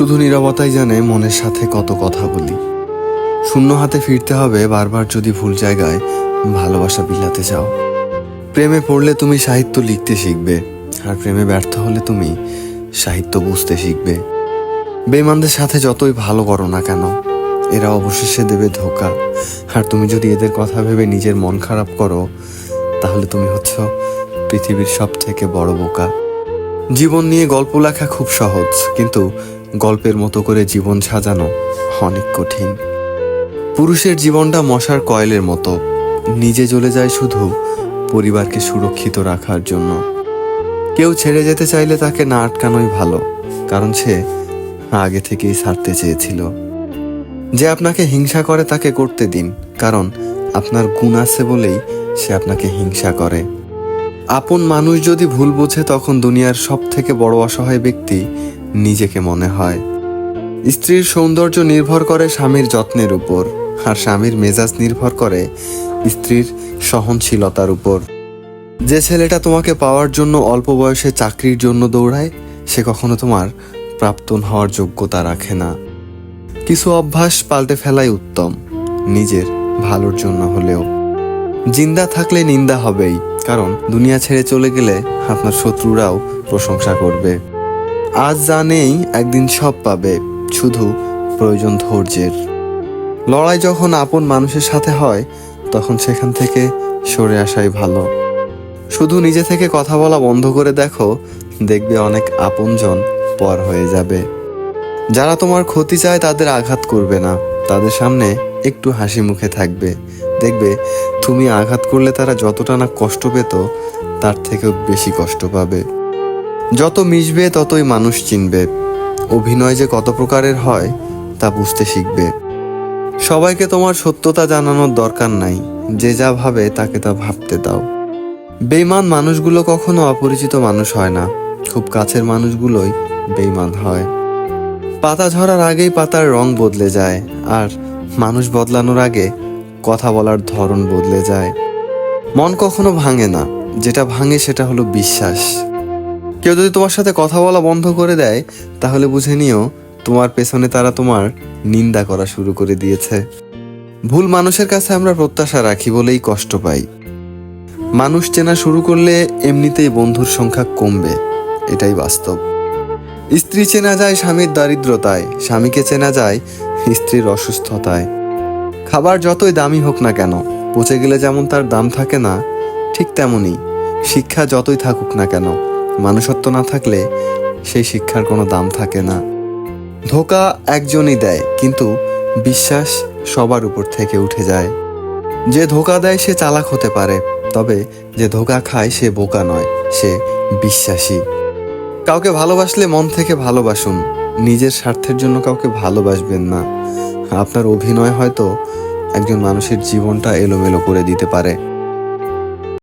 শুধু নীরবতাই জানে মনের সাথে কত কথা বলি। শূন্য হাতে ফিরতে হবে, বারবার যদি ভুল জায়গায় ভালোবাসা বিলাতে যাও প্রেমে পড়লে তুমি সাহিত্য লিখতে শিখবে, আর প্রেমে ব্যর্থ হলে তুমি সাহিত্য বুঝতে শিখবে। বেমানদের সাথে যতই ভালো করো না কেন, এরা অবশেষে দেবে ধোকা। আর তুমি যদি এদের কথা ভেবে নিজের মন খারাপ করো, তাহলে তুমি হচ্ছ পৃথিবীর সব থেকে বড় বোকা। জীবন নিয়ে গল্প লেখা খুব সহজ, কিন্তু গল্পের মতো করে জীবন সাজানো অনেক কঠিন। পুরুষের জীবনটা মশার কয়েলের মতো। নিজে জ্বলে যায় শুধু পরিবারকে সুরক্ষিত রাখার জন্য। কেউ ছেড়ে যেতে চাইলে তাকে না আটকানোই ভালো, কারণ সে আগে থেকেই ছাড়তে চেয়েছিল। যে আপনাকে হিংসা করে তাকে করতে দিন, কারণ আপনার গুণ আছে বলেই সে আপনাকে হিংসা করে। আপন মানুষ যদি ভুল বোঝে, তখন দুনিয়ার সব থেকে বড় অসহায় ব্যক্তি নিজেকে মনে হয়। স্ত্রীর সৌন্দর্য নির্ভর করে স্বামীর যত্নের উপর, আর স্বামীর মেজাজ নির্ভর করে স্ত্রীর সহনশীলতার উপর। যে ছেলেটা তোমাকে পাওয়ার জন্য অল্প বয়সে চাকরির জন্য দৌড়ায়, সে কখনো তোমার প্রাপ্তন হওয়ার যোগ্যতা রাখে না। কিছু অভ্যাস পাল্টে ফেলাই উত্তম, নিজের ভালোর জন্য হলেও। জিন্দা থাকলে নিন্দা হবেই, কারণ দুনিয়া ছেড়ে চলে গেলে আপনার শত্রুরাও প্রশংসা করবে। আজ যা নেই একদিন সব পাবে, শুধু প্রয়োজন ধৈর্যের। লড়াই যখন আপন মানুষের সাথে হয়, তখন সেখান থেকে সরে আসাই ভালো। শুধু নিজে থেকে কথা বলা বন্ধ করে দেখো, দেখবে অনেক আপনজন পর হয়ে যাবে। যারা তোমার ক্ষতি চায় তাদের আঘাত করবে না, তাদের সামনে একটু হাসি মুখে থাকবে। দেখবে তুমি আঘাত করলে তারা যতটা না কষ্ট পেত, তার থেকেও বেশি কষ্ট পাবে। যত মিশবে ততই মানুষ চিনবে। অভিনয় যে কত প্রকারের হয়, তা বুঝতে শিখবে। সবাইকে তোমার সত্যতা জানানোর দরকার নাই। যে যা ভাবে, তাকে তা ভাবতে দাও। বেইমান মানুষগুলো কখনো অপরিচিত মানুষ হয় না। খুব কাছের মানুষগুলোই বেইমান হয়। পাতা ঝরার আগেই পাতার রং বদলে যায়, আর মানুষ বদলানোর আগে কথা বলার ধরন বদলে যায়। মন কখনো ভাঙে না। যেটা ভাঙে সেটা হলো বিশ্বাস। কেউ যদি তোমার সাথে কথা বলা বন্ধ করে দেয়, তাহলে বুঝে নিও তোমার পেছনে তারা তোমার নিন্দা করা শুরু করে দিয়েছে। ভুল মানুষের কাছে আমরা প্রত্যাশা রাখি বলেই কষ্ট পাই। মানুষ চেনা শুরু করলে এমনিতেই বন্ধুর সংখ্যা কমবে, এটাই বাস্তব। স্ত্রী চেনা যায় স্বামীর দারিদ্রতায়, স্বামীকে চেনা যায় স্ত্রীর অসুস্থতায়। খাবার যতই দামি হোক না কেন, পচে গেলে যেমন তার দাম থাকে না, ঠিক তেমনই শিক্ষা যতই থাকুক না কেন মানুষত্ব না থাকলে সেই শিক্ষার কোনো দাম থাকে না। ধোকা একজনই দেয়, কিন্তু বিশ্বাস সবার উপর থেকে উঠে যায়। যে ধোকা দেয় সে চালাক হতে পারে, তবে যে ধোকা খায় সে বোকা নয়, সে বিশ্বাসী। কাউকে ভালোবাসলে মন থেকে ভালোবাসুন, নিজের স্বার্থের জন্য কাউকে ভালোবাসবেন না। আপনার অভিনয় হয়তো একজন মানুষের জীবনটা এলোমেলো করে দিতে পারে।